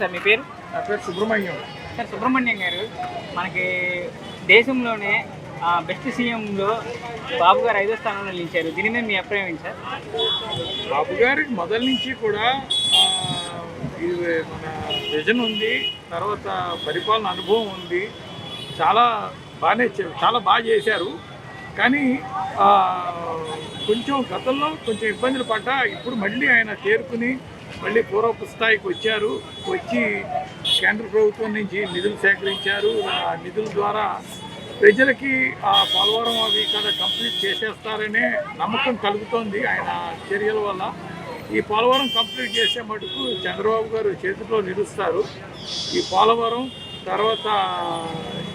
Sir మీ పేరు? నా పేరు సుబ్రహ్మణ్యం. సార్ సుబ్రహ్మణ్యం గారు మనకి దేశంలోనే బెస్ట్ సీఎంలో బాబు గారు ఐదో స్థానంలో నిలిచారు. దీని మీద మీ అభిప్రాయం ఏంటి సార్? బాబు గారికి మొదల నుంచి కూడా ఇది మన విజన్ ఉంది. తర్వాత పరిపాలన అనుభవం ఉంది. చాలా బాగానే చాలా బాగా చేశారు. కానీ కొంచెం గతంలో కొంచెం ఇబ్బందులు పడ్డా ఇప్పుడు మళ్ళీ ఆయన తేరుకుని మళ్ళీ పూర్వపు స్థాయికి వచ్చారు. వచ్చి కేంద్ర ప్రభుత్వం నుంచి నిధులు సేకరించారు. ఆ నిధుల ద్వారా ప్రజలకి ఆ పోలవరం అవి కదా కంప్లీట్ చేసేస్తారనే నమ్మకం కలుగుతోంది ఆయన చర్యల వల్ల. ఈ పోలవరం కంప్లీట్ చేసే మటుకు చంద్రబాబు గారు చేతిలో నిలుస్తారు. ఈ పోలవరం తర్వాత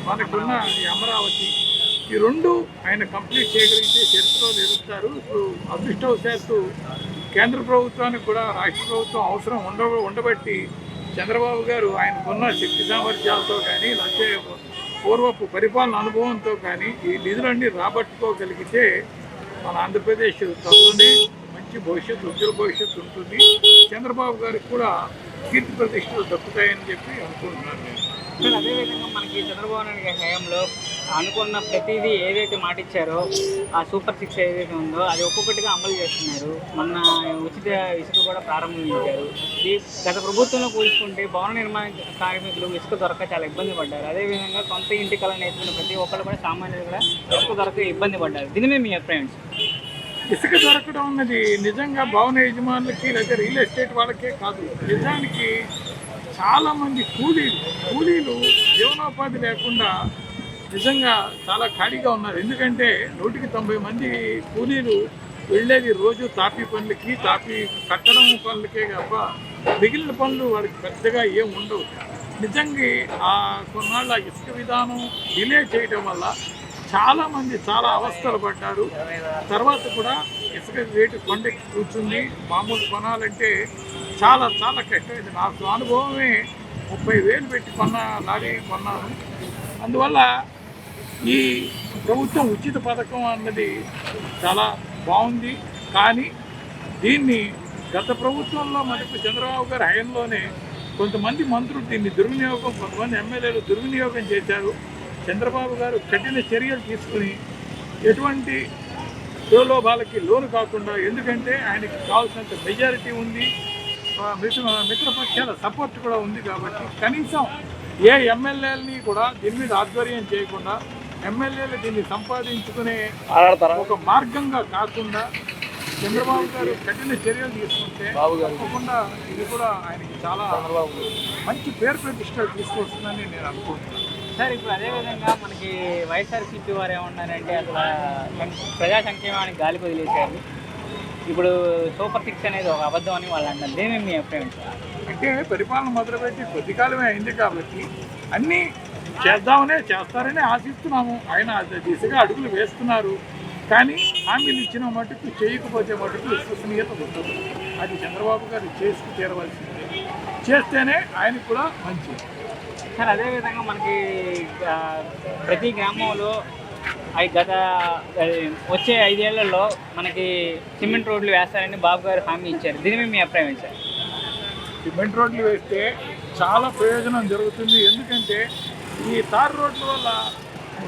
మనకున్న ఈ అమరావతి ఈ రెండు ఆయన కంప్లీట్ చేయగలిగితే చరిత్రలో నిలుస్తారు. ఇప్పుడు అదృష్టవశాత్తు కేంద్ర ప్రభుత్వానికి కూడా రాష్ట్ర ప్రభుత్వం అవసరం ఉండ ఉండబట్టి చంద్రబాబు గారు ఆయనకున్న శక్తి సామర్థ్యాలతో కానీ లేకపోతే పూర్వపు పరిపాలన అనుభవంతో కానీ ఈ నిధులన్నీ రాబట్టుకోగలిగితే మన ఆంధ్రప్రదేశ్ త్వరలోనే మంచి భవిష్యత్తు ఉజ్వల భవిష్యత్తు ఉంటుంది. చంద్రబాబు గారికి కూడా కీర్తి ప్రతిష్టలు దక్కుతాయని చెప్పి అనుకుంటున్నాను నేను. అదేవిధంగా మనకి చంద్రబాబు నాయుడు గారి హయాంలో అనుకున్న ప్రతిదీ ఏదైతే మాట ఇచ్చారో ఆ సూపర్ సిక్స్ ఏదైతే ఉందో అది ఒక్కొక్కటిగా అమలు చేస్తున్నారు. మొన్న ఉచిత ఇసుక కూడా ప్రారంభించారు. ఈ గత ప్రభుత్వంలో పోల్చుకుంటే భవన నిర్మాణ కార్మికులు ఇసుక దొరక చాలా ఇబ్బంది పడ్డారు. అదేవిధంగా సొంత ఇంటి కళ నేర్చుకున్న ప్రతి ఒక్కరు కూడా సామాన్యులు కూడా ఇసుక దొరక ఇబ్బంది పడ్డారు. దీని మీ అభిప్రాయం ఇసుక దొరకడం అన్నది నిజంగా భవన యజమానులకి లేదా రియల్ ఎస్టేట్ వాళ్ళకే కాదు. నిజానికి చాలామంది కూలీలు కూలీలు జీవనోపాధి లేకుండా నిజంగా చాలా ఖాళీగా ఉన్నారు. ఎందుకంటే నూటికి తొంభై మంది కూలీలు వెళ్ళేది రోజు తాపీ పనులకి తాపీ కట్టడం పనులకే తప్ప మిగిలిన పనులు వాళ్ళకి పెద్దగా ఏం ఉండవు. నిజంగా ఆ కొన్నాళ్ళ ఇసుక విధానం డిలే చేయడం వల్ల చాలామంది చాలా అవస్థలు పడ్డారు. తర్వాత కూడా ఇసుక రేటు కొండెక్కి కూర్చుంది. మామూలు కొనాలంటే చాలా చాలా కష్టమైంది. నాకు అనుభవమే ముప్పై వేలు పెట్టి కొన్న లారీ కొన్నాను. అందువల్ల ఈ ప్రభుత్వం ఉచిత పథకం అన్నది చాలా బాగుంది. కానీ దీన్ని గత ప్రభుత్వంలో మనకు చంద్రబాబు గారి హయంలోనే కొంతమంది మంత్రులు దీన్ని దుర్వినియోగం కొంతమంది ఎమ్మెల్యేలు దుర్వినియోగం చేశారు. చంద్రబాబు గారు కఠిన చర్యలు తీసుకుని ఎటువంటి ప్రలోభాలకి లోను కాకుండా ఎందుకంటే ఆయనకి కావాల్సినంత మెజారిటీ ఉంది. ఆ మిత్ర మిత్రపక్షాల సపోర్ట్ కూడా ఉంది కాబట్టి కనీసం ఏ ఎమ్మెల్యేలని కూడా దీని మీద ఆధ్వర్యం చేయకుండా ఎమ్మెల్యేలు దీన్ని సంపాదించుకునే ఒక మార్గంగా కాకుండా చంద్రబాబు గారు కఠిన చర్యలు తీసుకుంటే తప్పకుండా ఇది కూడా ఆయనకి చాలా మంచి పేరు ప్రతిష్టలు తీసుకొస్తుందని నేను అనుకుంటున్నాను. సార్ ఇప్పుడు అదేవిధంగా మనకి వైఎస్ఆర్సీపీ వారు ఏమన్నారంటే అసలు ప్రజా సంక్షేమానికి గాలి వదిలేశారు. ఇప్పుడు సూపర్ సిక్స్ అనేది ఒక అబద్ధం అని వాళ్ళు అంటారు దేని మీ అభిప్రాయం అంటే పరిపాలన మొదలుపెట్టి కొద్ది కాలమే అయింది కాబట్టి అన్నీ చేద్దామనే చేస్తారని ఆశిస్తున్నాము. ఆయన దిశగా అడుగులు వేస్తున్నారు. కానీ హామీలు ఇచ్చిన మటుకు చేయకపోతే మటుకు విశ్వసనీయత ఉండదు. అది చంద్రబాబు గారు చేసుకు తీరవలసిందే. చేస్తేనే ఆయనకు కూడా మంచిది. సార్ అదేవిధంగా మనకి ప్రతి గ్రామంలో అవి గత వచ్చే ఐదేళ్ళలో మనకి సిమెంట్ రోడ్లు వేస్తారని బాబు గారు హామీ ఇచ్చారు. దీని మీద మీ అభిప్రాయం సార్? సిమెంట్ రోడ్లు వేస్తే చాలా ప్రయోజనం జరుగుతుంది. ఎందుకంటే ఈ తార్ రోడ్ల వల్ల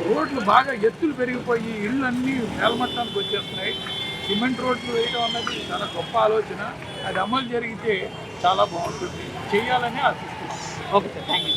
రోడ్లు బాగా ఎత్తులు పెరిగిపోయి ఇళ్ళు అన్నీ మేల్మట్టానికి వచ్చేస్తున్నాయి. సిమెంట్ రోడ్లు వేయడం అన్నది చాలా గొప్ప ఆలోచన. అది అమలు జరిగితే చాలా బాగుంటుంది. చేయాలని ఆశిస్తున్నాం. Okay sir thank you